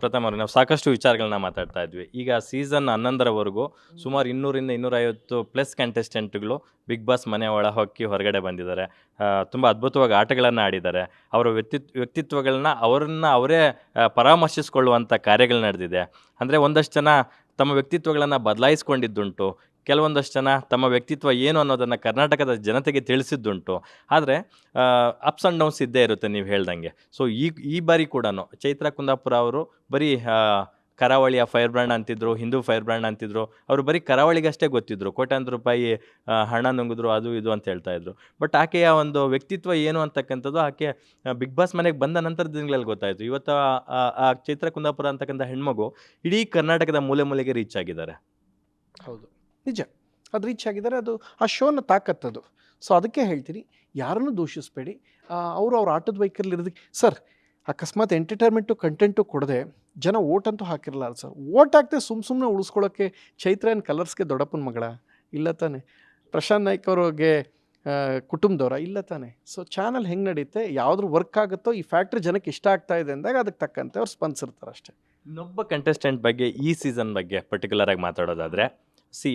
ಪ್ರಥಮ ಅವರು ನಾವು ಸಾಕಷ್ಟು ವಿಚಾರಗಳನ್ನ ಮಾತಾಡ್ತಾ ಇದ್ವಿ. ಈಗ ಸೀಸನ್ ಹನ್ನೊಂದರವರೆಗೂ ಸುಮಾರು ಇನ್ನೂರಿಂದ ಇನ್ನೂರೈವತ್ತು ಪ್ಲಸ್ ಕಂಟೆಸ್ಟೆಂಟ್ಗಳು ಬಿಗ್ ಬಾಸ್ ಮನೆ ಒಳ ಹೊಕ್ಕಿ ಹೊರಗಡೆ ಬಂದಿದ್ದಾರೆ. ತುಂಬ ಅದ್ಭುತವಾಗಿ ಆಟಗಳನ್ನು ಆಡಿದ್ದಾರೆ. ಅವರ ವ್ಯಕ್ತಿತ್ವ ವ್ಯಕ್ತಿತ್ವಗಳನ್ನ ಅವರನ್ನ ಅವರೇ ಪರಾಮರ್ಶಿಸ್ಕೊಳ್ಳುವಂಥ ಕಾರ್ಯಗಳು ನಡೆದಿದೆ. ಅಂದರೆ ಒಂದಷ್ಟು ಜನ ತಮ್ಮ ವ್ಯಕ್ತಿತ್ವಗಳನ್ನು ಬದಲಾಯಿಸ್ಕೊಂಡಿದ್ದುಂಟು. ಕೆಲವೊಂದಷ್ಟು ಜನ ತಮ್ಮ ವ್ಯಕ್ತಿತ್ವ ಏನು ಅನ್ನೋದನ್ನು ಕರ್ನಾಟಕದ ಜನತೆಗೆ ತಿಳಿಸಿದ್ದುಂಟು. ಆದರೆ ಅಪ್ಸ್ ಆ್ಯಂಡ್ ಡೌನ್ಸ್ ಇದ್ದೇ ಇರುತ್ತೆ ನೀವು ಹೇಳ್ದಂಗೆ. ಸೊ ಈ ಈ ಬಾರಿ ಕೂಡ ಚೈತ್ರ ಕುಂದಾಪುರ ಅವರು ಬರೀ ಕರಾವಳಿಯ ಫೈರ್ ಬ್ರ್ಯಾಂಡ್ ಅಂತಿದ್ರು, ಹಿಂದೂ ಫೈರ್ ಬ್ರ್ಯಾಂಡ್ ಅಂತಿದ್ರು, ಅವರು ಬರೀ ಕರಾವಳಿಗಷ್ಟೇ ಗೊತ್ತಿದ್ರು. ಕೋಟ್ಯಾಂತರ ರೂಪಾಯಿ ಹಣ ನುಂಗಿದ್ರು, ಅದು ಇದು ಅಂತ ಹೇಳ್ತಾ ಇದ್ರು. ಬಟ್ ಆಕೆಯ ಒಂದು ವ್ಯಕ್ತಿತ್ವ ಏನು ಅಂತಕ್ಕಂಥದ್ದು ಆಕೆ ಬಿಗ್ ಬಾಸ್ ಮನೆಗೆ ಬಂದ ನಂತರ ದಿನಗಳಲ್ಲಿ ಗೊತ್ತಾಯಿತು. ಇವತ್ತು, ಆ- ಚೈತ್ರ ಕುಂದಾಪುರ ಅಂತಕ್ಕಂಥ ಹೆಣ್ಮಗು ಇಡೀ ಕರ್ನಾಟಕದ ಮೂಲೆ ಮೂಲೆಗೆ ರೀಚ್ ಆಗಿದ್ದಾರೆ. ಹೌದು. ನಿಜ. ಅದು ರೀಚ್ ಆಗಿದ್ದಾರೆ ಅದು ಆ ಶೋನ ತಾಕತ್ತದು ಸೊ ಅದಕ್ಕೆ ಹೇಳ್ತೀನಿ, ಯಾರನ್ನು ದೂಷಿಸಬೇಡಿ. ಅವರು ಅವ್ರ ಆಟದ ಬೈಕಲ್ಲಿ ಇರೋದಕ್ಕೆ, ಸರ್, ಅಕಸ್ಮಾತ್ ಎಂಟರ್ಟೈನ್ಮೆಂಟು ಕಂಟೆಂಟು ಕೊಡದೆ ಜನ ಓಟ್ ಅಂತೂ ಹಾಕಿರಲ್ಲ ಸರ್. ಓಟ್ ಹಾಕ್ದೆ ಸುಮ್ಮ ಸುಮ್ಮನೆ ಉಳಿಸ್ಕೊಳ್ಳೋಕ್ಕೆ ಚೈತ್ರ ಆ್ಯಂಡ್ ಕಲರ್ಸ್ಗೆ ದೊಡ್ಡಪ್ಪನ ಮಗಳ, ಇಲ್ಲ ತಾನೆ. ಪ್ರಶಾಂತ್ ನಾಯ್ಕ್ ಅವ್ರಿಗೆ ಕುಟುಂಬದವರ, ಇಲ್ಲ ತಾನೆ. ಸೊ ಚಾನಲ್ ಹೆಂಗೆ ನಡೆಯುತ್ತೆ ಯಾವ್ದ್ರ ವರ್ಕ್ ಆಗುತ್ತೋ, ಈ ಫ್ಯಾಕ್ಟ್ರಿ ಜನಕ್ಕೆ ಇಷ್ಟ ಆಗ್ತಾ ಇದೆ ಅಂದಾಗ ಅದಕ್ಕೆ ತಕ್ಕಂತೆ ಅವ್ರು ಸ್ಪಂದಿಸಿರ್ತಾರೆ ಅಷ್ಟೇ. ಇನ್ನೊಬ್ಬ ಕಂಟೆಸ್ಟೆಂಟ್ ಬಗ್ಗೆ ಈ ಸೀಸನ್ ಬಗ್ಗೆ ಪರ್ಟಿಕ್ಯುಲರ್ ಆಗಿ ಮಾತಾಡೋದಾದ್ರೆ ಸಿ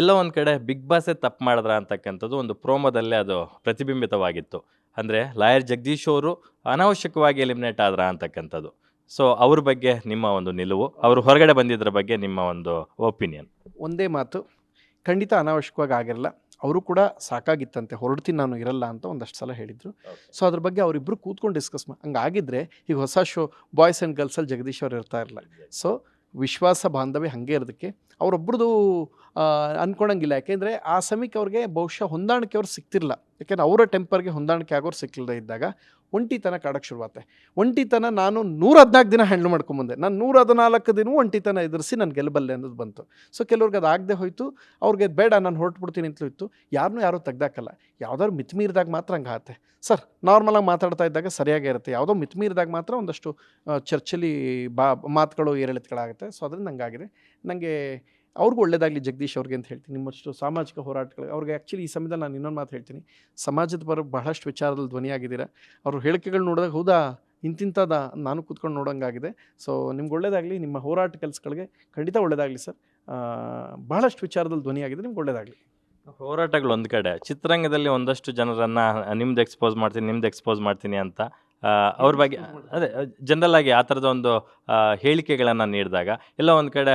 ಎಲ್ಲೋ ಒಂದು ಕಡೆ ಬಿಗ್ ಬಾಸೇ ತಪ್ಪು ಮಾಡಿದ್ರ ಅಂತಕ್ಕಂಥದ್ದು ಒಂದು ಪ್ರೋಮೋದಲ್ಲೇ ಅದು ಪ್ರತಿಬಿಂಬಿತವಾಗಿತ್ತು. ಅಂದರೆ ಲಾಯರ್ ಜಗದೀಶ್ ಅವರು ಅನಾವಶ್ಯಕವಾಗಿ ಎಲಿಮಿನೇಟ್ ಆದ್ರ ಅಂತಕ್ಕಂಥದ್ದು. ಸೊ ಅವ್ರ ಬಗ್ಗೆ ನಿಮ್ಮ ಒಂದು ನಿಲುವು ಅವರು ಹೊರಗಡೆ ಬಂದಿದ್ದರ ಬಗ್ಗೆ ನಿಮ್ಮ ಒಂದು ಒಪಿನಿಯನ್? ಒಂದೇ ಮಾತು ಖಂಡಿತ ಅನಾವಶ್ಯಕವಾಗಿ ಆಗಿರಲ್ಲ. ಅವರು ಕೂಡ ಸಾಕಾಗಿತ್ತಂತೆ ಹೊರಡ್ತೀನಿ ನಾನು ಇರಲ್ಲ ಅಂತ ಒಂದಷ್ಟು ಸಲ ಹೇಳಿದರು. ಸೊ ಅದ್ರ ಬಗ್ಗೆ ಅವರಿಬ್ಬರು ಕೂತ್ಕೊಂಡು ಡಿಸ್ಕಸ್ ಮಾ ಹಂಗಾಗಿದ್ರೆ ಈಗ ಹೊಸ ಶೋ ಬಾಯ್ಸ್ ಆ್ಯಂಡ್ ಗರ್ಲ್ಸಲ್ಲಿ ಜಗದೀಶ್ ಅವ್ರು ಇರ್ತಾ ಇರಲ್ಲ ಸೊ ವಿಶ್ವಾಸ ಬಾಂಧವ್ಯ ಹಾಗೆ ಇರೋದಕ್ಕೆ ಅವರೊಬ್ರದ್ದು ಅನ್ಕೊಳಂಗಿಲ್ಲ ಯಾಕೆಂದರೆ ಆ ಸಮಯಕ್ಕೆ ಅವ್ರಿಗೆ ಬಹುಶಃ ಹೊಂದಾಣಿಕೆ ಅವ್ರು ಸಿಕ್ತಿರಲ್ಲ ಯಾಕೆಂದ್ರೆ ಅವರ ಟೆಂಪರ್ಗೆ ಹೊಂದಾಣಿಕೆ ಆಗೋರು ಸಿಕ್ಕಿಲ್ಲದೆ ಇದ್ದಾಗ ಒಂಟಿತನ ಕಾಡಕ್ಕೆ ಶುರುವಾತೆ. ಒಂಟಿತನ ನಾನು ನೂರ ಹದಿನಾಲ್ಕು ದಿನ ಹ್ಯಾಂಡ್ಲ್ ಮಾಡ್ಕೊಂಬಂದೆ. ನಾನು ನೂರ ಹದಿನಾಲ್ಕು ದಿನವೂ ಒಂಟಿತನ ಎದುರಿಸಿ ನಾನು ಗೆಲ್ಲಬಲ್ಲೆ ಅನ್ನೋದು ಬಂತು. ಸೊ ಕೆಲವ್ರಿಗೆ ಅದು ಆಗದೆ ಹೋಯ್ತು. ಅವ್ರಿಗೆ ಬೇಡ, ನಾನು ಹೊರಟ್ಬಿಡ್ತೀನಿ ಅಂತಲೂ ಇತ್ತು. ಯಾರನ್ನೂ ಯಾರೂ ತೆಗ್ದಾಕಲ್ಲ. ಯಾವುದಾದ್ರು ಮಿತಿಮೀರಿದಾಗ ಮಾತ್ರ ಹಂಗೆ ಆಗುತ್ತೆ ಸರ್ ನಾರ್ಮಲಾಗಿ ಮಾತಾಡ್ತಾ ಇದ್ದಾಗ ಸರಿಯಾಗೇ ಇರುತ್ತೆ. ಯಾವುದೋ ಮಿತಿಮೀರಿದಾಗ ಮಾತ್ರ ಒಂದಷ್ಟು ಚರ್ಚಲ್ಲಿ ಬಾ, ಮಾತುಗಳು ಏರಿಳಿತಗಳಾಗುತ್ತೆ. ಸೊ ಅದರಿಂದ ಹಂಗಾಗಿದೆ. ನನಗೆ ಅವ್ರಿಗೂ ಒಳ್ಳೇದಾಗಲಿ ಜಗದೀಶ್ ಅವ್ರಿಗೆ ಅಂತ ಹೇಳ್ತೀನಿ. ನಿಮ್ಮಷ್ಟು ಸಾಮಾಜಿಕ ಹೋರಾಟಗಳು ಅವ್ರಿಗೆ ಆ್ಯಕ್ಚುಲಿ ಈ ಸಮಯದಲ್ಲಿ ನಾನು ಇನ್ನೊಂದು ಮಾತು ಹೇಳ್ತೀನಿ. ಸಮಾಜದ ಪರ ಬಹಳಷ್ಟು ವಿಚಾರದಲ್ಲಿ ಧ್ವನಿಯಾಗಿದ್ದೀರಾ ಅವ್ರ ಹೇಳಿಕೆಗಳು ನೋಡಿದಾಗ, ಹೌದಾ, ಇಂತಿಂಥದ ನಾನು ಕೂತ್ಕೊಂಡು ನೋಡೋಂಗಾಗಿದೆ. ಸೊ ನಿಮ್ಗೆ ಒಳ್ಳೇದಾಗಲಿ, ನಿಮ್ಮ ಹೋರಾಟ ಕೆಲಸಗಳಿಗೆ ಖಂಡಿತ ಒಳ್ಳೇದಾಗಲಿ ಸರ್. ಬಹಳಷ್ಟು ವಿಚಾರದಲ್ಲಿ ಧ್ವನಿಯಾಗಿದೆ ನಿಮ್ಗೆ ಒಳ್ಳೇದಾಗಲಿ. ಹೋರಾಟಗಳು ಒಂದು ಕಡೆ. ಚಿತ್ರರಂಗದಲ್ಲಿ ಒಂದಷ್ಟು ಜನರನ್ನು, ನಿಮ್ದು ಎಕ್ಸ್ಪೋಸ್ ಮಾಡ್ತೀನಿ, ನಿಮ್ದು ಎಕ್ಸ್ಪೋಸ್ ಮಾಡ್ತೀನಿ ಅಂತ. ಅವ್ರ ಬಗ್ಗೆ ಅದೇ ಜನರಲ್ ಆಗಿ ಆ ಥರದ ಒಂದು ಆ, ಹೇಳಿಕೆಗಳನ್ನು ನೀಡಿದಾಗ ಎಲ್ಲ ಒಂದು ಕಡೆ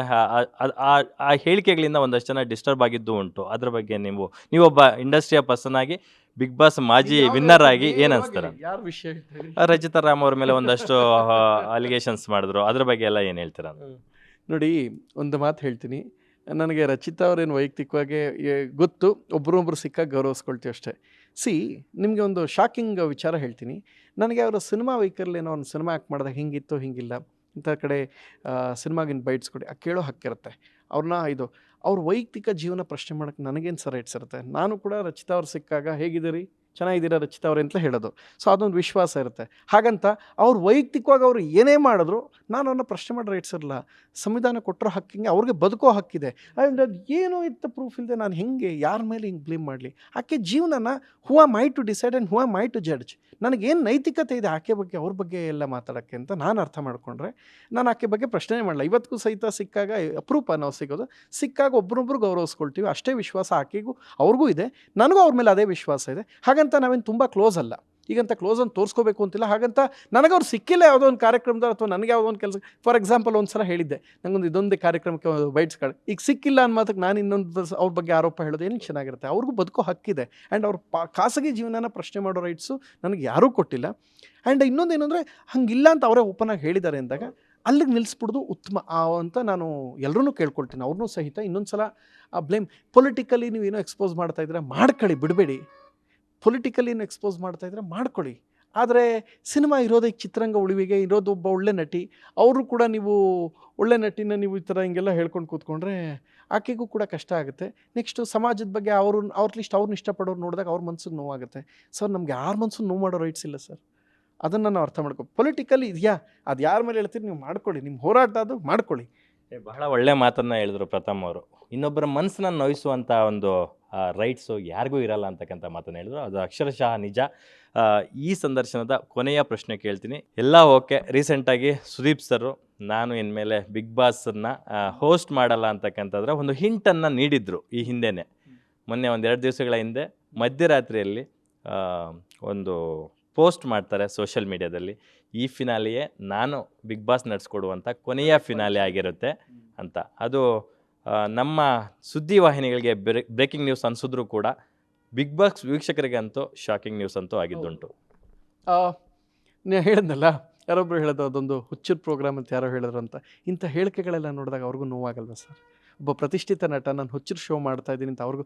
ಆ- ಹೇಳಿಕೆಗಳಿಂದ ಒಂದಷ್ಟು ಜನ ಡಿಸ್ಟರ್ಬ್ ಆಗಿದ್ದು ಉಂಟು. ಅದ್ರ ಬಗ್ಗೆ ನೀವು ನೀವೊಬ್ಬ ಇಂಡಸ್ಟ್ರಿಯ ಪರ್ಸನ್ ಆಗಿ ಬಿಗ್ ಬಾಸ್ ಮಾಜಿ ವಿನ್ನರ್ ಆಗಿ ಏನ್ ಅನ್ಸ್ತಾರೆ? ವಿಷಯ ರಚಿತಾ ರಾಮ್ ಅವ್ರ ಮೇಲೆ ಒಂದಷ್ಟು ಅಲಿಗೇಷನ್ಸ್ ಮಾಡಿದ್ರು. ಅದ್ರ ಬಗ್ಗೆ ಎಲ್ಲ ಏನು ಹೇಳ್ತೀರಾ? ನೋಡಿ ಒಂದು ಮಾತು ಹೇಳ್ತೀನಿ. ನನಗೆ ರಚಿತಾ ಅವ್ರೇನು ವೈಯಕ್ತಿಕವಾಗಿ ಗೊತ್ತು. ಒಬ್ರೊಬ್ರು ಸಿಕ್ಕಾಗ ಗೌರವಿಸ್ಕೊಳ್ತೀವಿ ಅಷ್ಟೇ. ಸಿ, ನಿಮಗೆ ಒಂದು ಶಾಕಿಂಗ್ ವಿಚಾರ ಹೇಳ್ತೀನಿ. ನನಗೆ ಅವರ ಸಿನಿಮಾ ವೈಕಲ್ಲಿ ಏನೋ ಒಂದು ಸಿನಿಮಾ ಆ್ಯಕ್ಟ್ ಮಾಡಿದಾಗ ಹಿಂಗಿತ್ತು, ಹಿಂಗಿಲ್ಲ, ಇಂಥ ಕಡೆ ಸಿನಿಮಾಗಿನ ಬೈಟ್ಸ್ ಕೊಡಿ. ಆ ಕೇಳೋ ಹಕ್ಕಿರುತ್ತೆ ಅವ್ರನ್ನ ಇದು, ಅವ್ರ ವೈಯಕ್ತಿಕ ಜೀವನ ಪ್ರಶ್ನೆ ಮಾಡೋಕ್ಕೆ ನನಗೇನು ಸರ್ ಇಟ್ಸಿರುತ್ತೆ ನಾನು ಕೂಡ ರಚಿತಾ ಅವ್ರು ಸಿಕ್ಕಾಗ ಹೇಗಿದ್ದೀರಿ? ಚೆನ್ನಾಗಿದ್ದೀರಾ ರಚಿತಾ ಅವ್ರೆ ಅಂತ ಹೇಳೋದು. ಸೊ ಅದೊಂದು ವಿಶ್ವಾಸ ಇರುತ್ತೆ. ಹಾಗಂತ ಅವ್ರು ವೈಯಕ್ತಿಕವಾಗಿ ಅವರು ಏನೇ ಮಾಡಿದ್ರು, ನಾನು ಅವ್ರನ್ನ ಪ್ರಶ್ನೆ ಮಾಡಿ ರೈಟ್ಸ್ ಇರಲ್ಲ ಸಂವಿಧಾನ ಕೊಟ್ಟರೋ ಹಕ್ಕಿಗೆ ಅವ್ರಿಗೆ ಬದುಕೋ ಹಕ್ಕಿದೆ. ಅದು ಏನೋ ಇತ್ತ ಪ್ರೂಫ್ ಇಲ್ಲದೆ ನಾನು ಹೆಂಗೆ, ಯಾರ ಮೇಲೆ ಹಿಂಗೆ ಬ್ಲೇಮ್ ಮಾಡಲಿ? ಆಕೆ ಜೀವನನ who am I to decide and who am I to judge ನನಗೇನು ನೈತಿಕತೆ ಇದೆ ಆಕೆ ಬಗ್ಗೆ, ಅವ್ರ ಬಗ್ಗೆ ಎಲ್ಲ ಮಾತಾಡೋಕ್ಕೆ ಅಂತ ನಾನು ಅರ್ಥ ಮಾಡಿಕೊಂಡ್ರೆ, ನಾನು ಆಕೆ ಬಗ್ಗೆ ಪ್ರಶ್ನೆ ಮಾಡಲ್ಲ ಇವತ್ತಿಗೂ ಸಹಿತ ಸಿಕ್ಕಾಗ ಅಪರೂಪ ನಾವು ಸಿಗೋದು. ಸಿಕ್ಕಾಗ ಒಬ್ರೊಬ್ರು ಗೌರವಿಸ್ಕೊಳ್ತೀವಿ. ಅಷ್ಟೇ ವಿಶ್ವಾಸ ಆಕೆಗೂ, ಅವ್ರಿಗೂ ಇದೆ. ನನಗೂ ಅವ್ರ ಮೇಲೆ ಅದೇ ವಿಶ್ವಾಸ ಇದೆ. ಹಾಗಂತ ನಾವೇನು ತುಂಬ ಕ್ಲೋಸ್ ಅಲ್ಲ. ಈಗಂತ ಕ್ಲೋಸ್ ಅಂತ ತೋರಿಸ್ಕೋಬೇಕು ಅಂತಿಲ್ಲ. ಹಾಗಂತ ನನಗೆ ಅವ್ರು ಸಿಕ್ಕಿಲ್ಲ ಯಾವುದೋ ಒಂದು ಕಾರ್ಯಕ್ರಮದ ಅಥವಾ ನನಗೆ ಯಾವುದೋ ಒಂದು ಕೆಲಸ ಫಾರ್ ಎಕ್ಸಾಂಪಲ್ ಒಂದು ಸಲ ಹೇಳಿದ್ದೆ. ನನಗೊಂದು ಇದೊಂದು ಕಾರ್ಯಕ್ರಮಕ್ಕೆ ಬೈಟ್ಸ್ ಈಗ ಸಿಕ್ಕಿಲ್ಲ ಅನ್ನೋ ಮಾತಕ್ಕೆ ನಾನು ಇನ್ನೊಂದು ಅವ್ರ ಬಗ್ಗೆ ಆರೋಪ ಹೇಳೋದು ಏನು ಚೆನ್ನಾಗಿರುತ್ತೆ ಅವ್ರಿಗೂ ಬದುಕೋ ಹಕ್ಕಿದೆ ಆ್ಯಂಡ್ ಅವ್ರ ಪಾ ಖಾಸಗಿ ಜೀವನನ ಪ್ರಶ್ನೆ ಮಾಡೋ ರೈಟ್ಸು ನನಗೆ ಯಾರೂ ಕೊಟ್ಟಿಲ್ಲ. ಆ್ಯಂಡ್ ಇನ್ನೊಂದು ಏನಂದರೆ ಹಂಗಿಲ್ಲ ಅಂತ ಅವರೇ ಓಪನ್ ಆಗಿ ಹೇಳಿದ್ದಾರೆ ಅಂದಾಗ ಅಲ್ಲಿಗೆ ನಿಲ್ಲಿಸ್ಬಿಡೋದು ಉತ್ತಮ. ಅಂತ ನಾನು ಎಲ್ಲರೂ ಕೇಳ್ಕೊಳ್ತೀನಿ. ಅವ್ರನ್ನೂ ಸಹಿತ ಇನ್ನೊಂದು ಸಲ ಆ ಬ್ಲೇಮ್ ಪೊಲಿಟಿಕಲಿ ನೀವು ಏನೋ ಎಕ್ಸ್ಪೋಸ್ ಮಾಡ್ತಾ ಇದ್ರೆ ಮಾಡ್ಕೊಳ್ಳಿ ಬಿಡಬೇಡಿ. ಪೊಲಿಟಿಕಲಿ ಏನು ಎಕ್ಸ್ಪೋಸ್ ಮಾಡ್ತಾ ಇದ್ರೆ ಮಾಡ್ಕೊಳ್ಳಿ. ಆದರೆ ಸಿನಿಮಾ ಇರೋದೇ ಚಿತ್ರರಂಗ ಉಳಿವಿಗೆ, ಇರೋದು ಒಬ್ಬ ಒಳ್ಳೆ ನಟಿ. ಅವರು ಕೂಡ ನೀವು ಒಳ್ಳೆ ನಟಿನ ನೀವು ಈ ಥರ ಹಿಂಗೆಲ್ಲ ಹೇಳ್ಕೊಂಡು ಕೂತ್ಕೊಂಡ್ರೆ ಆಕೆಗೂ ಕೂಡ ಕಷ್ಟ ಆಗುತ್ತೆ. ನೆಕ್ಸ್ಟು ಸಮಾಜದ ಬಗ್ಗೆ ಅವರು, ಅವ್ರ ಲಿಸ್ಟ್ ಅವ್ರನ್ನ ಇಷ್ಟಪಡೋರು ನೋಡಿದಾಗ ಅವ್ರ ಮನ್ಸಿಗೆ ನೋವಾಗುತ್ತೆ. ಸರ್, ನಮ್ಗೆ ಯಾರ ಮನ್ಸು ನೋವು ಮಾಡೋ ರೈಟ್ಸ್ ಇಲ್ಲ ಸರ್. ಅದನ್ನು ನಾವು ಅರ್ಥ ಮಾಡ್ಕೊ ಪೊಲಿಟಿಕಲಿ ಇದೆಯಾ? ಅದು ಯಾರ ಮೇಲೆ ಹೇಳ್ತೀರಿ? ನೀವು ಮಾಡ್ಕೊಳ್ಳಿ. ನಿಮ್ಮ ಹೋರಾಟ ಅದು, ಮಾಡ್ಕೊಳ್ಳಿ. ಬಹಳ ಒಳ್ಳೆ ಮಾತನ್ನು ಹೇಳಿದ್ರು ಪ್ರಥಮ್ ಅವರು. ಇನ್ನೊಬ್ಬರ ಮನಸ್ಸನ್ನ ನೋಯಿಸುವಂಥ ಒಂದು ರೈಟ್ಸು ಯಾರಿಗೂ ಇರಲ್ಲ ಅಂತಕ್ಕಂಥ ಮಾತನ್ನು ಹೇಳಿದ್ರು. ಅದು ಅಕ್ಷರಶಃ ನಿಜ. ಈ ಸಂದರ್ಶನದ ಕೊನೆಯ ಪ್ರಶ್ನೆ ಕೇಳ್ತೀನಿ. ಎಲ್ಲ ಓಕೆ. ರೀಸೆಂಟಾಗಿ ಸುದೀಪ್ ಸರು ನಾನು ಇನ್ಮೇಲೆ ಬಿಗ್ ಬಾಸನ್ನು ಹೋಸ್ಟ್ ಮಾಡಲ್ಲ ಅಂತಕ್ಕಂಥದ್ರೆ ಒಂದು ಹಿಂಟನ್ನು ನೀಡಿದ್ರು ಈ ಹಿಂದೆನೇ. ಮೊನ್ನೆ ಒಂದು ಎರಡು ದಿವಸಗಳ ಹಿಂದೆ ಮಧ್ಯರಾತ್ರಿಯಲ್ಲಿ ಒಂದು ಪೋಸ್ಟ್ ಮಾಡ್ತಾರೆ ಸೋಷಿಯಲ್ ಮೀಡಿಯಾದಲ್ಲಿ ಈ ಫಿನಾಲಿಯೇ ನಾನು ಬಿಗ್ ಬಾಸ್ ನಡೆಸ್ಕೊಡುವಂಥ ಕೊನೆಯ ಫಿನಾಲೆ ಆಗಿರುತ್ತೆ ಅಂತ. ಅದು ನಮ್ಮ ಸುದ್ದಿ ವಾಹಿನಿಗಳಿಗೆ ಬ್ರೇಕಿಂಗ್ ನ್ಯೂಸ್ ಅನ್ಸಿದ್ರು ಕೂಡ ಬಿಗ್ ಬಾಸ್ ವೀಕ್ಷಕರಿಗಂತೂ ಶಾಕಿಂಗ್ ನ್ಯೂಸ್ ಅಂತೂ ಆಗಿದ್ದುಂಟು. ಹೇಳಿದ್ನಲ್ಲ ಯಾರೊಬ್ಬರು ಹೇಳಿದ್ರು ಅದೊಂದು ಹುಚ್ಚು ಪ್ರೋಗ್ರಾಮ್ ಅಂತ ಯಾರೋ ಹೇಳಿದ್ರು ಅಂತ ಇಂಥ ಹೇಳಿಕೆಗಳೆಲ್ಲ ನೋಡಿದಾಗ ಅವ್ರಿಗೂ ನೋವಾಗಲ್ವ ಸರ್? ಒಬ್ಬ ಪ್ರತಿಷ್ಠಿತ ನಟ, ನಾನು ಹುಚ್ಚರ ಶೋ ಮಾಡ್ತಾ ಇದ್ದೀನಿ ಅಂತ ಅವ್ರಿಗೂ,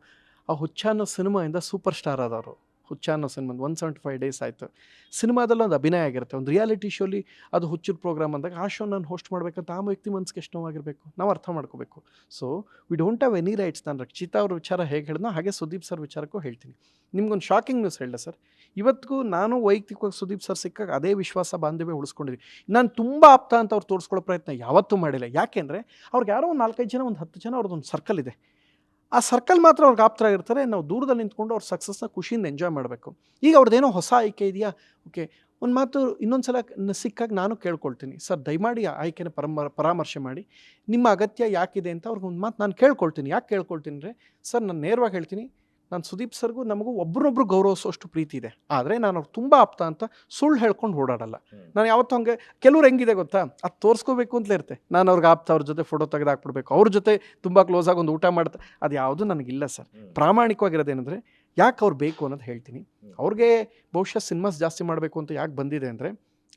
ಆ ಹುಚ್ಚ ಅನ್ನೋ ಸಿನಿಮಾಯಿಂದ ಸೂಪರ್ ಸ್ಟಾರ್ ಆದವರು. ಹುಚ್ಚ ಅನ್ನೋ cinema one seventy five days ಆಯಿತು. ಸಿನಿಮಾದಲ್ಲಿ ಒಂದು ಅಭಿನಯ ಆಗಿರುತ್ತೆ. ಒಂದು ರಿಯಾಲಿಟಿ ಶೋಲಿ ಅದು ಹುಚ್ಚಿದ ಪ್ರೋಗ್ರಾಮ್ ಅಂದಾಗ, ಆ ಶೋ ನಾನು ಹೋಸ್ಟ್ ಮಾಡಬೇಕಂತ ಆ ವ್ಯಕ್ತಿ ಮನಸ್ಸಿಗೆ ಎಷ್ಟು ನೋವಾಗಿರಬೇಕು? ನಾವು ಅರ್ಥ ಮಾಡ್ಕೋಬೇಕು. So we don't have any rights ನಾನು ರಕ್ಷಿತಾ ಅವ್ರ ವಿಚಾರ ಹೇಗೆ ಹೇಳಿದ್ನೋ, ಹಾಗೆ ಸುದೀಪ್ ಸರ್ ವಿಚಾರಕ್ಕೂ ಹೇಳ್ತೀನಿ. ನಿಮ್ಗೊಂದು ಶಾಕಿಂಗ್ ನ್ಯೂಸ್ ಹೇಳಿದೆ ಸರ್ ಇವತ್ತಿಗೂ ನಾನು ವೈಯಕ್ತಿಕವಾಗಿ ಸುದೀಪ್ ಸರ್ ಸಿಕ್ಕಾಗ ಅದೇ ವಿಶ್ವಾಸ ಬಾಂಧವ್ಯ ಉಳಿಸ್ಕೊಂಡಿದ್ವಿ ನಾನು ತುಂಬ ಆಪ್ತ ಅಂತ ಅವ್ರು ತೋರಿಸ್ಕೊಳ್ಳೋ ಪ್ರಯತ್ನ ಯಾವತ್ತೂ ಮಾಡಿಲ್ಲ. ಯಾಕೆಂದರೆ, ಅವ್ರಿಗೆ ಯಾರೋ ಒಂದು ನಾಲ್ಕೈದು ಜನ, ಒಂದು ಹತ್ತು ಜನ ಅವ್ರದ್ದೊಂದು ಸರ್ಕಲ್ ಇದೆ. ಆ ಸರ್ಕಲ್ ಮಾತ್ರ ಅವ್ರಿಗೆ ಆಪ್ತರಾಗಿರ್ತಾರೆ ನಾವು ದೂರದಲ್ಲಿ ನಿಂತ್ಕೊಂಡು ಅವ್ರ ಸಕ್ಸಸ್ನ ಖುಷಿಯಿಂದ ಎಂಜಾಯ್ ಮಾಡಬೇಕು. ಈಗ ಅವ್ರದ್ದೇನೋ ಹೊಸ ಆಯ್ಕೆ ಇದೆಯಾ? ಓಕೆ ಒಂದು ಮಾತು ಇನ್ನೊಂದು ಸಲ ಸಿಕ್ಕಾಗ ನಾನು ಕೇಳ್ಕೊಳ್ತೀನಿ. ಸರ್, ದಯಮಾಡಿ ಆ ಆಯ್ಕೆನ ಪರಮ, ಪರಾಮರ್ಶೆ ಮಾಡಿ. ನಿಮ್ಮ ಅಗತ್ಯ ಯಾಕಿದೆ ಅಂತ ಅವ್ರಿಗೆ ಒಂದು ಮಾತು ನಾನು ಕೇಳ್ಕೊಳ್ತೀನಿ. ಯಾಕೆ ಕೇಳ್ಕೊಳ್ತೀನಿ ರೀ ಸರ್, ನಾನು ನೇರವಾಗಿ ಹೇಳ್ತೀನಿ. ನಾನು ಸುದೀಪ್ ಸರ್ಗೂ ನಮಗೂ ಒಬ್ರನ್ನೊಬ್ರು ಗೌರವಿಸೋಷ್ಟು ಪ್ರೀತಿ ಇದೆ. ಆದರೆ ನಾನು ಅವ್ರು ತುಂಬ ಆಪ್ತ ಅಂತ ಸುಳ್ಳು ಹೇಳ್ಕೊಂಡು ಓಡಾಡಲ್ಲ. ನಾನು ಯಾವತ್ತೂ ಹಂಗೆ ಕೆಲವ್ರು ಹೆಂಗಿದೆ ಗೊತ್ತಾ? ಅದು ತೋರಿಸ್ಕೋಬೇಕು ಅಂತಲೇ ಇರುತ್ತೆ ನಾನು ಅವ್ರಿಗೆ ಆಪ್ತ ಅವ್ರ ಜೊತೆ ಫೋಟೋ ತೆಗೆದು ಹಾಕ್ಬಿಡ್ಬೇಕು. ಅವ್ರ ಜೊತೆ ತುಂಬ ಕ್ಲೋಸ್ ಆಗಿ ಒಂದು ಊಟ ಮಾಡ್ತಾ ಅದು ಯಾವುದು ನನಗಿಲ್ಲ ಸರ್. ಪ್ರಾಮಾಣಿಕವಾಗಿರೋದೇನೆಂದರೆ ಯಾಕೆ ಅವ್ರು ಬೇಕು ಅನ್ನೋದು ಹೇಳ್ತೀನಿ. ಅವ್ರಿಗೆ ಬಹುಶಃ ಸಿನಿಮಾಸ್ ಜಾಸ್ತಿ ಮಾಡಬೇಕು ಅಂತ ಯಾಕೆ ಬಂದಿದೆ ಅಂದರೆ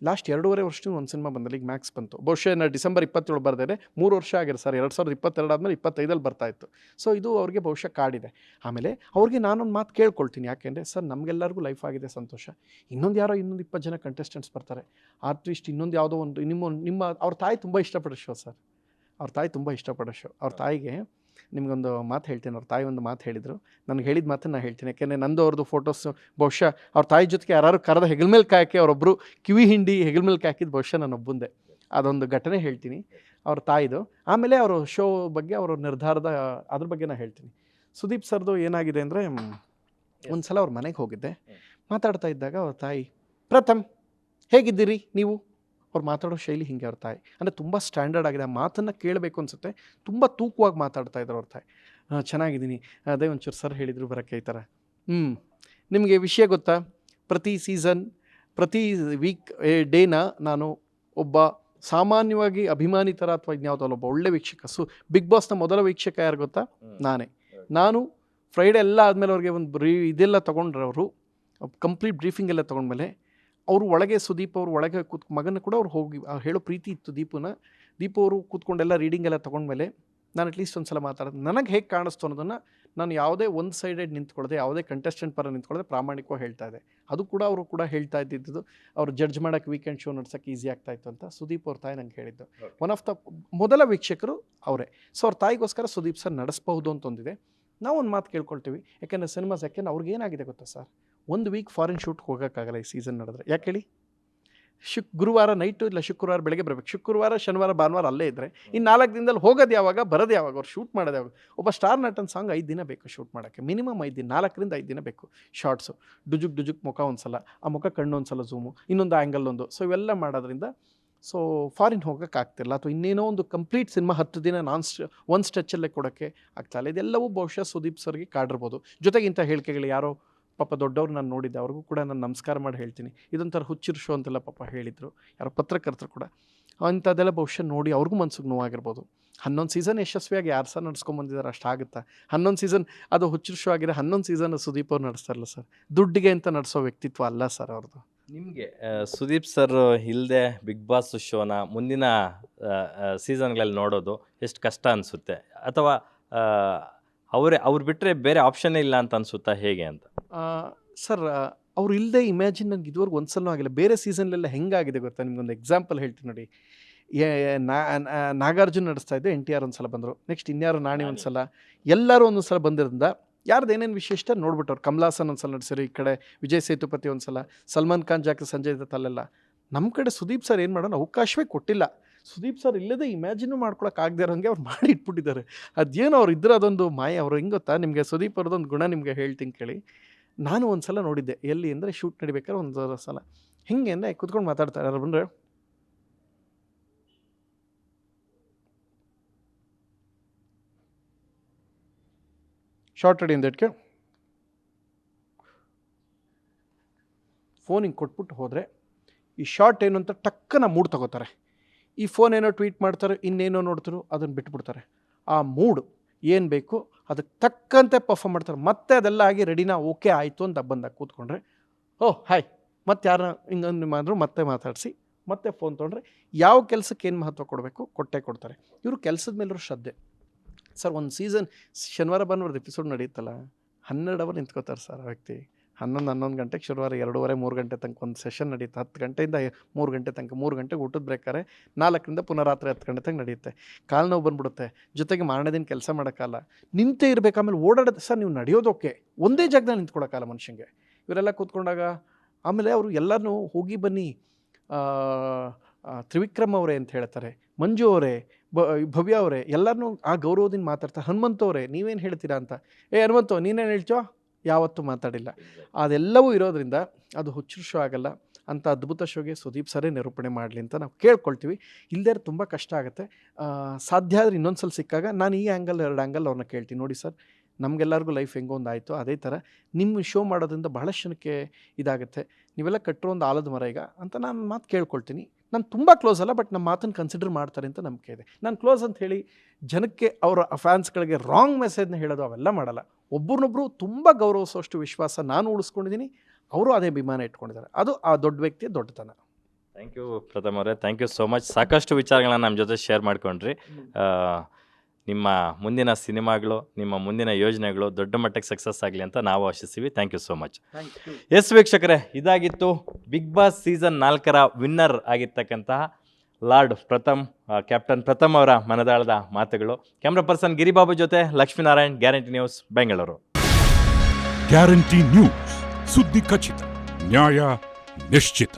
ಲಾಸ್ಟ್ ಎರಡೂವರೆ ವರ್ಷದಿಂದ ಒಂದು ಸಿನಿಮಾ ಬಂದಲ್ಲಿ ಈಗ ಮ್ಯಾಕ್ಸ್ ಬಂತು. ಬಹುಶಃ ನಾ ಡಿಸೆಂಬರ್ ಇಪ್ಪತ್ತೇಳು ಬರ್ದೇನೆ, ಮೂರು ವರ್ಷ ಆಗಿದೆ ಸರ್, ಎರಡು ಸಾವಿರದ ಇಪ್ಪತ್ತೆರಡು ಆದಮೇಲೆ ಇಪ್ಪತ್ತೈದಲ್ಲಿ ಬರ್ತಾ ಇತ್ತು. ಸೊ ಇದು ಅವ್ರಿಗೆ ಬಹುಶಃ ಕಾಡಿದೆ. ಆಮೇಲೆ ಅವ್ರಿಗೆ ನಾನೊಂದು ಮಾತು ಕೇಳ್ಕೊಳ್ತೀನಿ. ಯಾಕೆಂದರೆ ಸರ್, ನಮಗೆಲ್ಲರಿಗೂ ಲೈಫ್ ಆಗಿದೆ ಸಂತೋಷ. ಇನ್ನೊಂದು ಯಾರೋ ಇನ್ನೊಂದು ಇಪ್ಪತ್ತು ಜನ ಕಂಟೆಸ್ಟೆಂಟ್ಸ್ ಬರ್ತಾರೆ. ಆರ್ಟಿಸ್ಟ್ ಇನ್ನೊಂದು ಯಾವುದೋ ಒಂದು, ನಿಮ್ಮ ನಿಮ್ಮ, ಅವ್ರ ತಾಯಿ ತುಂಬ ಇಷ್ಟಪಡೋ ಶೋ ಸರ್. ಅವ್ರ ತಾಯಿ ತುಂಬ ಇಷ್ಟಪಡೋ ಶೋ ಅವ್ರ ತಾಯಿಗೆ ನಿಮಗೊಂದು ಮಾತು ಹೇಳ್ತೀನಿ ಅವ್ರ ತಾಯಿ ಒಂದು ಮಾತು ಹೇಳಿದರು. ನನಗೆ ಹೇಳಿದ ಮಾತನ್ನು ನಾನು ಹೇಳ್ತೀನಿ. ಯಾಕೆಂದರೆ ನಂದು ಅವ್ರದ್ದು ಫೋಟೋಸ್ ಬಹುಶಃ ಅವ್ರ ತಾಯಿ ಜೊತೆಗೆ ಯಾರು ಕರೆದ ಹೆಗಲ್ ಮೇಲೆ ಕಾಯಕ್ಕೆ ಅವರೊಬ್ಬರು ಕಿವಿ ಹಿಂಡಿ ಹೆಗಲ್ ಮೇಲೆ ಹಾಕಿದ್ದು ಬಹುಶಃ ನಾನು ಒಬ್ಬಂದೆ. ಅದೊಂದು ಘಟನೆ ಹೇಳ್ತೀನಿ. ಅವ್ರ ತಾಯಿದು. ಆಮೇಲೆ ಅವರು ಶೋ ಬಗ್ಗೆ ಅವರ ನಿರ್ಧಾರದ ಅದ್ರ ಬಗ್ಗೆ ನಾನು ಹೇಳ್ತೀನಿ. ಸುದೀಪ್ ಸರ್ದು ಏನಾಗಿದೆ ಅಂದರೆ ಒಂದು ಸಲ ಅವ್ರ ಮನೆಗೆ ಹೋಗಿದ್ದೆ. ಮಾತಾಡ್ತಾ ಇದ್ದಾಗ ಅವ್ರ ತಾಯಿ ಪ್ರಥಮ್ ಹೇಗಿದ್ದೀರಿ ನೀವು? ಅವ್ರು ಮಾತಾಡೋ ಶೈಲಿ ಹಿಂಗೆ ಅವ್ರ ತಾಯಿ. ಅಂದರೆ ತುಂಬ ಸ್ಟ್ಯಾಂಡರ್ಡ್ ಆಗಿದೆ. ಆ ಮಾತನ್ನು ಕೇಳಬೇಕು ಅನಿಸುತ್ತೆ. ತುಂಬ ತೂಕವಾಗಿ ಮಾತಾಡ್ತಾ ಇದ್ದಾರೆ ಅವ್ರ ತಾಯಿ. ಚೆನ್ನಾಗಿದ್ದೀನಿ. ಅದೇ ಒಂಚೂರು ಸರ್ ಹೇಳಿದರು ಬರೋಕ್ಕೆ ಈ ಥರ. ಹ್ಞೂ ನಿಮಗೆ ವಿಷಯ ಗೊತ್ತಾ? ಪ್ರತಿ ಸೀಸನ್ ಪ್ರತಿ ವೀಕ್ ಡೇನ ನಾನು ಒಬ್ಬ ಸಾಮಾನ್ಯವಾಗಿ ಅಭಿಮಾನಿ ಥರ ಅಥವಾ ಇನ್ಯಾವುದಲ್ಲ ಒಬ್ಬ ಒಳ್ಳೆ ವೀಕ್ಷಕ ಸೊ ಬಿಗ್ ಬಾಸ್ನ ಮೊದಲ ವೀಕ್ಷಕ ಯಾರು ಗೊತ್ತಾ? ನಾನೇ. ನಾನು ಫ್ರೈಡೆ ಎಲ್ಲ ಆದಮೇಲೆ ಅವ್ರಿಗೆ ಒಂದು ಬ್ರೀ ಇದೆಲ್ಲ ತೊಗೊಂಡ್ರೆ ಅವರು ಕಂಪ್ಲೀಟ್ ಬ್ರೀಫಿಂಗ್ ಎಲ್ಲ ತೊಗೊಂಡ್ಮೇಲೆ ಅವರು ಒಳಗೆ ಸುದೀಪ್ ಅವರು ಒಳಗೆ ಕೂತ್ ಮಗನ ಕೂಡ ಅವ್ರು ಹೋಗಿ ಅವ್ರು ಹೇಳೋ ಪ್ರೀತಿ ಇತ್ತು ದೀಪನ. ದೀಪ ಅವರು ಕೂತ್ಕೊಂಡೆಲ್ಲ ರೀಡಿಂಗ್ ಎಲ್ಲ ತೊಗೊಂಡ್ಮೇಲೆ ನಾನು ಅಟ್ಲೀಸ್ಟ್ ಒಂದು ಸಲ ಮಾತಾಡೋದು. ನನಗೆ ಹೇಗೆ ಕಾಣಿಸ್ತು ಅನ್ನೋದನ್ನು ನಾನು ಯಾವುದೇ ಒಂದು ಸೈಡೆಡ್ ನಿಂತ್ಕೊಳ್ಳದೆ ಯಾವುದೇ ಕಂಟೆಸ್ಟೆಂಟ್ ಪರ ನಿಂತ್ಕೊಳ್ಳದೆ ಪ್ರಾಮಾಣಿಕವಾಗಿ ಹೇಳ್ತಾ ಇದೆ ಅದು ಕೂಡ ಅವರು ಕೂಡ ಹೇಳ್ತಾ ಇದ್ದಿದ್ದು ಅವ್ರು ಜಡ್ಜ್ ಮಾಡೋಕ್ಕೆ ವೀಕೆಂಡ್ ಶೋ ನಡ್ಸೋಕ್ಕೆ ಈಸಿ ಆಗ್ತಾ ಇತ್ತು ಅಂತ ಸುದೀಪ್ ಅವ್ರ ತಾಯಿ ನಂಗೆ ಹೇಳಿದ್ದು. ಒನ್ ಆಫ್ ದ ಮೊದಲ ವೀಕ್ಷಕರು ಅವರೇ. ಸೊ ಅವ್ರ ತಾಯಿಗೋಸ್ಕರ ಸುದೀಪ್ ಸರ್ ನಡೆಸ್ಬಹುದು ಅಂತ ಒಂದಿದೆ. ನಾವು ಒಂದು ಮಾತು ಕೇಳ್ಕೊಳ್ತೀವಿ. ಯಾಕೆಂದರೆ ಸಿನಿಮಾಸ್ ಯಾಕೆಂದ್ರೆ ಅವ್ರಿಗೆ ಏನಾಗಿದೆ ಗೊತ್ತಾ ಸರ್ ಒಂದು ವೀಕ್ ಫಾರಿನ್ ಶೂಟ್ಗೆ ಹೋಗೋಕ್ಕಾಗಲ್ಲ ಈ ಸೀಸನ್ ನಡೆದ್ರೆ. ಯಾಕೆ ಹೇಳಿ? ಶುಕ್ ಗುರುವಾರ ನೈಟು ಇಲ್ಲ, ಶುಕ್ರವಾರ ಬೆಳಗ್ಗೆ ಬರಬೇಕು. ಶುಕ್ರವಾರ, ಶನಿವಾರ, ಭಾನುವಾರ ಅಲ್ಲೇ ಇದ್ದರೆ ಇನ್ನು ನಾಲ್ಕು ದಿನದಲ್ಲಿ ಹೋಗೋದು ಯಾವಾಗ, ಬರೋದು ಯಾವಾಗ, ಅವ್ರು ಶೂಟ್ ಮಾಡೋದು ಯಾವಾಗ? ಒಬ್ಬ ಸ್ಟಾರ್ ನಟನ್ ಸಾಂಗ್ ಐದು ದಿನ ಬೇಕು ಶೂಟ್ ಮಾಡೋಕ್ಕೆ. ಮಿನಿಮಮ್ ಐದು ದಿನ, ನಾಲ್ಕರಿಂದ ಐದು ದಿನ ಬೇಕು ಶಾರ್ಟ್ಸು ಡುಜುಕ್ ಡುಜುಕ್ ಮುಖ ಒಂದು ಸಲ ಆ ಮುಖ ಕಣ್ಣು ಒಂದು ಸಲ ಝೂಮು ಇನ್ನೊಂದು ಆ್ಯಂಗಲ್ ಒಂದು. ಸೊ ಇವೆಲ್ಲ ಮಾಡೋದ್ರಿಂದ ಸೊ ಫಾರಿನ್ ಹೋಗೋಕ್ಕೆ ಆಗ್ತಿಲ್ಲ. ಅಥವಾ ಇನ್ನೇನೋ ಒಂದು ಕಂಪ್ಲೀಟ್ ಸಿನಿಮಾ ಹತ್ತು ದಿನ ನಾನ್ ಸ್ಟ ಒಂದು ಸ್ಟ್ರೆಚ್ಚಲ್ಲೇ ಕೊಡೋಕ್ಕೆ ಆಗ್ತಾಯಿಲ್ಲ ಇದೆಲ್ಲವೂ ಬಹುಶಃ ಸುದೀಪ್ ಸರ್ಗೆ ಕಾಡಿರ್ಬೋದು. ಜೊತೆಗೆ ಇಂಥ ಹೇಳಿಕೆಗಳು ಯಾರೋ ಪಾಪ ದೊಡ್ಡವ್ರು ನಾನು ನೋಡಿದ್ದೆ, ಅವ್ರಿಗೂ ಕೂಡ ನಾನು ನಮಸ್ಕಾರ ಮಾಡಿ ಹೇಳ್ತೀನಿ. ಇದೊಂಥರ ಹುಚ್ಚಿರು ಶೋ ಅಂತೆಲ್ಲ ಪಾಪ ಹೇಳಿದರು. ಯಾರೋ ಪತ್ರಕರ್ತರು ಕೂಡ. ಅಂಥದ್ದೆಲ್ಲ ಬಹುಶಃ ನೋಡಿ ಅವ್ರಿಗೂ ಮನ್ಸಿಗೆ ನೋವಾಗಿರ್ಬೋದು. ಹನ್ನೊಂದು ಸೀಸನ್ ಯಶಸ್ವಿಯಾಗಿ ಯಾರು ಸಹ ನಡ್ಸ್ಕೊಂಬಂದಿದ್ದಾರೆ ಅಷ್ಟಾಗುತ್ತಾ ಹನ್ನೊಂದು ಸೀಸನ್ ಅದು ಹುಚ್ಚಿರು ಶೋ ಆಗಿದೆ ಹನ್ನೊಂದು ಸೀಸನ್ ಸುದೀಪ್ ಅವ್ರು ನಡೆಸ್ತಾರಲ್ಲ ಸರ್ ದುಡ್ಡಿಗೆ ಅಂತ ನಡೆಸೋ ವ್ಯಕ್ತಿತ್ವ ಅಲ್ಲ ಸರ್ ಅವ್ರದ್ದು ನಿಮಗೆ ಸುದೀಪ್ ಸರ್ ಇಲ್ಲದೆ ಬಿಗ್ ಬಾಸ್ ಶೋನ ಮುಂದಿನ ಸೀಸನ್ಗಳಲ್ಲಿ ನೋಡೋದು ಎಷ್ಟು ಕಷ್ಟ ಅನಿಸುತ್ತೆ? ಅಥವಾ ಅವರೇ, ಅವ್ರು ಬಿಟ್ಟರೆ ಬೇರೆ ಆಪ್ಷನ್ನೇ ಇಲ್ಲ ಅಂತ ಅನಿಸುತ್ತಾ ಹೇಗೆ ಅಂತ? ಸರ್ ಅವ್ರು ಇಲ್ಲದೆ ಇಮ್ಯಾಜಿನ್ ನನಗೆ ಇದುವರೆಗೂ ಒಂದ್ಸಲೂ ಸಲ ಆಗಿಲ್ಲ. ಬೇರೆ ಸೀಸನ್ಲೆಲ್ಲ ಹೆಂಗಾಗಿದೆ ಗೊತ್ತಾ? ನಿಮ್ಗೊಂದು ಎಕ್ಸಾಂಪಲ್ ಹೇಳ್ತೀನಿ ನೋಡಿ. ನಾಗಾರ್ಜುನ್ ನಡೆಸ್ತಾ ಇದ್ದೆ ಎನ್ ಟಿ ಆರ್ ಒಂದು ಸಲ ಬಂದರು. ನೆಕ್ಸ್ಟ್ ಇನ್ಯಾರು ನಾಣಿ ಒಂದು ಸಲ ಎಲ್ಲರೂ ಒಂದೊಂದು ಸಲ ಬಂದಿರೋದ್ರಿಂದ ಯಾರ್ದು ಏನೇನು ವಿಶೇಷ ನೋಡ್ಬಿಟ್ಟವ್ರು ಕಮಲಾಸನ್ ಒಂದು ಸಲ ನಡೆಸಿರು ಈ ಕಡೆ ವಿಜಯ್ ಸೇತುಪತಿ ಒಂದ್ಸಲ ಸಲ್ಮಾನ್ ಖಾನ್ ಜಾಕ್ ಸಂಜಯ್ ದತ್ ಅಲ್ಲೆಲ್ಲ ನಮ್ಮ ಕಡೆ ಸುದೀಪ್ ಸರ್ ಏನು ಮಾಡೋಣ ಅವಕಾಶವೇ ಕೊಟ್ಟಿಲ್ಲ. ಸುದೀಪ್ ಸರ್ ಇಲ್ಲದೆ ಇಮ್ಯಾಜಿನೂ ಮಾಡ್ಕೊಳಕ್ಕೆ ಆಗದೆ ಇರೋಂಗೆ ಅವ್ರು ಮಾಡಿ ಇಟ್ಬಿಟ್ಟಿದ್ದಾರೆ. ಅದೇನು ಅವ್ರು ಇದ್ರೆ ಅದೊಂದು ಮಾಯ. ಅವ್ರು ಹೆಂಗೆ ಗೊತ್ತಾ? ನಿಮಗೆ ಸುದೀಪ್ ಅವ್ರದ್ದೊಂದು ಗುಣ ನಿಮಗೆ ಹೇಳ್ತೀನಿ ಕೇಳಿ. ನಾನು ಒಂದು ಸಲ ನೋಡಿದ್ದೆ, ಎಲ್ಲಿ ಅಂದರೆ ಶೂಟ್ ನಡಿಬೇಕಾದ್ರೆ ಒಂದು ಸಲ. ಹೆಂಗೆ ಅಂದರೆ ಕುತ್ಕೊಂಡು ಮಾತಾಡ್ತಾರೆ, ಯಾರು ಬಂದರೆ? ಶಾರ್ಟ್ ರೆಡಿ ಅಂದಕ್ಕೆ ಫೋನ್ ಹಿಂಗೆ ಕೊಟ್ಬಿಟ್ಟು ಹೋದರೆ, ಈ ಶಾರ್ಟ್ ಏನು ಅಂತ ಟಕ್ಕನ ಮೂಡ್ ತಗೋತಾರೆ. ಈ ಫೋನ್ ಏನೋ ಟ್ವೀಟ್ ಮಾಡ್ತಾರೆ, ಇನ್ನೇನೋ ನೋಡ್ತಾರೋ ಅದನ್ನು ಬಿಟ್ಬಿಡ್ತಾರೆ. ಆ ಮೂಡ್ ಏನು ಬೇಕು ಅದಕ್ಕೆ ತಕ್ಕಂತೆ ಪರ್ಫಾರ್ಮ್ ಮಾಡ್ತಾರೆ. ಮತ್ತೆ ಅದೆಲ್ಲ ಆಗಿ ರೆಡಿನಾ ಓಕೆ ಆಯಿತು ಅಂತ ಬಂದಾಗ ಕೂತ್ಕೊಂಡ್ರೆ ಓಹ್ ಹಾಯ್ ಮತ್ತೆ ಯಾರನ್ನ ಹಿಂಗೊಂದು ಮಾಡಿದ್ರು ಮತ್ತೆ ಮಾತಾಡಿಸಿ, ಮತ್ತೆ ಫೋನ್ ತೊಗೊಂಡ್ರೆ ಯಾವ ಕೆಲಸಕ್ಕೆ ಏನು ಮಹತ್ವ ಕೊಡಬೇಕು ಕೊಟ್ಟೆ ಕೊಡ್ತಾರೆ. ಇವರು ಕೆಲಸದ ಮೇಲೂ ಶ್ರದ್ಧೆ. ಸರ್, ಒಂದು ಸೀಸನ್ ಶನಿವಾರ, ಭಾನುವಾರದ ಎಪಿಸೋಡ್ ನಡೆಯುತ್ತಲ್ಲ, ಹನ್ನೆರಡು ಅವರ್ ನಿಂತ್ಕೋತಾರೆ ಸರ್ ಆ ವ್ಯಕ್ತಿ. ಹನ್ನೊಂದು ಹನ್ನೊಂದು ಗಂಟೆಗೆ ಶುರುವಾರ ಎರಡೂವರೆ, ಮೂರು ಗಂಟೆ ತನಕ ಒಂದು ಸೆಷನ್ ನಡೆಯುತ್ತೆ ಹತ್ತು ಗಂಟೆಯಿಂದ ಮೂರು ಗಂಟೆ ತನಕ, ಮೂರು ಗಂಟೆಗೆ ಊಟದ ಬ್ರೇಕಾರೆ ನಾಲ್ಕರಿಂದ ಪುನರಾತ್ರಿ ಹತ್ತು ಗಂಟೆ ತನಕ ನಡೆಯುತ್ತೆ ಕಾಲು ನೋವು ಬಂದ್ಬಿಡುತ್ತೆ. ಜೊತೆಗೆ ಮಾರನೇ ದಿನ ಕೆಲಸ ಮಾಡೋಕ್ಕಲ್ಲ ನಿಂತೇ ಇರಬೇಕು, ಆಮೇಲೆ ಓಡಾಡೋದು, ಸರ್ ನೀವು ನಡೆಯೋದಕ್ಕೆ ಒಂದೇ ಜಾಗದಲ್ಲಿ ನಿಂತ್ಕೊಳಕ್ಕಲ್ಲ ಮನುಷ್ಯಂಗೆ. ಇವರೆಲ್ಲ ಕೂತ್ಕೊಂಡಾಗ ಆಮೇಲೆ ಅವರು ಎಲ್ಲರೂ ಹೋಗಿ ಬನ್ನಿ ತ್ರಿವಿಕ್ರಮ್ ಅವರೇ ಅಂತ ಹೇಳ್ತಾರೆ, ಮಂಜು ಅವರೇ, ಬ, ಭವ್ಯ ಅವರೇ ಎಲ್ಲರನ್ನೂ ಆ ಗೌರವದಿಂದ ಮಾತಾಡ್ತಾರೆ ಹನುಮಂತ ಅವರೇ, ನೀವೇನು ಹೇಳ್ತೀರಾ ಅಂತ. ಏ, ಹನುಮಂತ, ನೀನೇನು ಹೇಳ್ಚೋ ಯಾವತ್ತೂ ಮಾತಾಡಿಲ್ಲ. ಅದೆಲ್ಲವೂ ಇರೋದ್ರಿಂದ ಅದು ಹುಚ್ಚು ಶೋ ಆಗಲ್ಲ. ಅಂತ ಅದ್ಭುತ ಶೋಗೆ ಸುದೀಪ್ ಸರೇ ನಿರೂಪಣೆ ಮಾಡಲಿ ಅಂತ ನಾವು ಕೇಳ್ಕೊಳ್ತೀವಿ. ಇಲ್ಲದೇ ತುಂಬ ಕಷ್ಟ ಆಗುತ್ತೆ. ಸಾಧ್ಯ ಆದರೆ ಇನ್ನೊಂದು ಸಲ ಸಿಕ್ಕಾಗ ನಾನು ಈ ಆ್ಯಂಗಲ್ ಎರಡು ಆ್ಯಂಗಲ್ ಅವ್ರನ್ನ ಕೇಳ್ತೀನಿ. ನೋಡಿ ಸರ್ ನಮಗೆಲ್ಲರಿಗೂ ಲೈಫ್ ಹೆಂಗೋ ಒಂದು ಆಯಿತು ಅದೇ ಥರ ನಿಮ್ಮ ಶೋ ಮಾಡೋದ್ರಿಂದ ಬಹಳಷ್ಟು ಜನಕ್ಕೆ ಇದಾಗುತ್ತೆ. ನೀವೆಲ್ಲ ಕಟ್ಟಿರೋ ಒಂದು ಆಲದ ಮರ ಈಗ ಅಂತ ನಾನು ಮಾತು ಕೇಳ್ಕೊಳ್ತೀನಿ. ನಾನು ತುಂಬ ಕ್ಲೋಸ್ ಅಲ್ಲ ಬಟ್ ನಮ್ಮ ಮಾತನ್ನು ಕನ್ಸಿಡರ್ ಮಾಡ್ತಾರೆ ಅಂತ ನಂಬಿಕೆ ಇದೆ. ನಾನು ಕ್ಲೋಸ್ ಅಂತ ಹೇಳಿ ಜನಕ್ಕೆ ಅವರ ಫ್ಯಾನ್ಸ್ಗಳಿಗೆ ರಾಂಗ್ ಮೆಸೇಜ್ನ ಹೇಳೋದು ಅವೆಲ್ಲ ಮಾಡಲ್ಲ. ಒಬ್ಬರನ್ನೊಬ್ಬರು ತುಂಬ ಗೌರವಿಸೋಷ್ಟು ವಿಶ್ವಾಸ ನಾನು ಉಳಿಸ್ಕೊಂಡಿದ್ದೀನಿ. ಅವರು ಅದೇ ಅಭಿಮಾನ ಇಟ್ಕೊಂಡಿದ್ದಾರೆ. ಅದು ಆ ದೊಡ್ಡ ವ್ಯಕ್ತಿಯ ದೊಡ್ಡತನ. ಥ್ಯಾಂಕ್ ಯು ಪ್ರಥಮ್ ಅವರೇ. ಥ್ಯಾಂಕ್ ಯು ಸೋ ಮಚ್ ಸಾಕಷ್ಟು ವಿಚಾರಗಳನ್ನ ನಮ್ಮ ಜೊತೆ ಶೇರ್ ಮಾಡ್ಕೊಂಡ್ರಿ. ನಿಮ್ಮ ಮುಂದಿನ ಸಿನಿಮಾಗಳು ನಿಮ್ಮ ಮುಂದಿನ ಯೋಜನೆಗಳು ದೊಡ್ಡ ಮಟ್ಟಕ್ಕೆ ಸಕ್ಸಸ್ ಆಗಲಿ ಅಂತ ನಾವು ಆಶಿಸ್ತೀವಿ. Thank you so much yes ವೀಕ್ಷಕರೇ ಇದಾಗಿತ್ತು ಬಿಗ್ ಬಾಸ್ ಸೀಸನ್ ನಾಲ್ಕರ ವಿನ್ನರ್ ಆಗಿರ್ತಕ್ಕಂತಹ ಲಾರ್ಡ್ ಪ್ರಥಮ್ ಕ್ಯಾಪ್ಟನ್ ಪ್ರಥಮ್ ಅವರ ಮನದಾಳದ ಮಾತುಗಳು. ಕ್ಯಾಮ್ರಾ ಪರ್ಸನ್ ಗಿರಿಬಾಬು ಜೊತೆ Lakshminarayan, guarantee news, Bengaluru. Guarantee news, ಸುದ್ದಿ ಖಚಿತ, ನ್ಯಾಯ ನಿಶ್ಚಿತ.